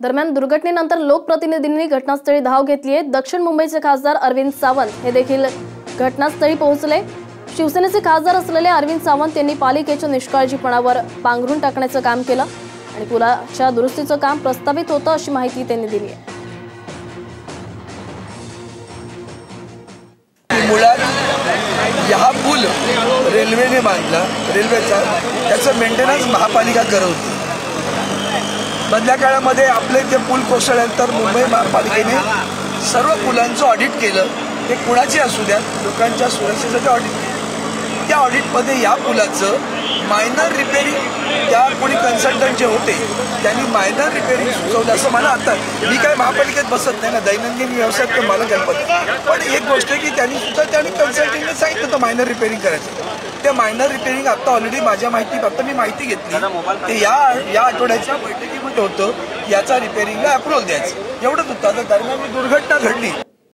दरम्यान दुर्घटनेनंतर लोकप्रतिनिधींनी घटनास्थळी धाव घेतली आहे. दक्षिण मुंबईचे खासदार अरविंद सावंत हे देखील घटनास्थळी पोहोचले. शिवसेनेचे खासदार असलेले अरविंद सावंत यांनी पालिकेच्या निष्काळजीपणावर पांघरून टाकण्याचं काम केलं आणि पुलाच्या दुरुस्तीचं काम प्रस्तावित होतं अशी माहिती त्यांनी दिली आहे. मुळात हा पूल रेल्वेने बांधला रेल्वेचा. त्याचं मेंटेनन्स महापालिका करत होती. मधल्या काळामध्ये आपले ते पूल कोसळल्यानंतर मुंबई महापालिकेने सर्व पुलांचं ऑडिट केलं. ते कुणाचे असू द्या लोकांच्या सुरक्षेसाठी ऑडिट केलं. त्या ऑडिटमध्ये या पुलाचं मायनर रिपेरिंग त्या कोणी कन्सल्टंट जे होते त्यांनी मायनर रिपेरिंग सुचवलं असं मला आता मी काय महापालिकेत बसत नाही ना दैनंदिन व्यवसायात तर मला कल्पना पण एक गोष्ट आहे की त्यांनी सुद्धा त्यांनी कन्सल्टिंगने सांगितलं होतं मायनर रिपेरिंग करायचं. ते मायनर रिपेरिंग आता ऑलरेडी माझ्या माहिती फक्त मी माहिती घेतली. ते या या आठवड्याच्या होतं याचा रिपेरिंगला अप्रोल द्यायचं. एवढंच होतं. आता दरम्यान दुर्घटना घडली.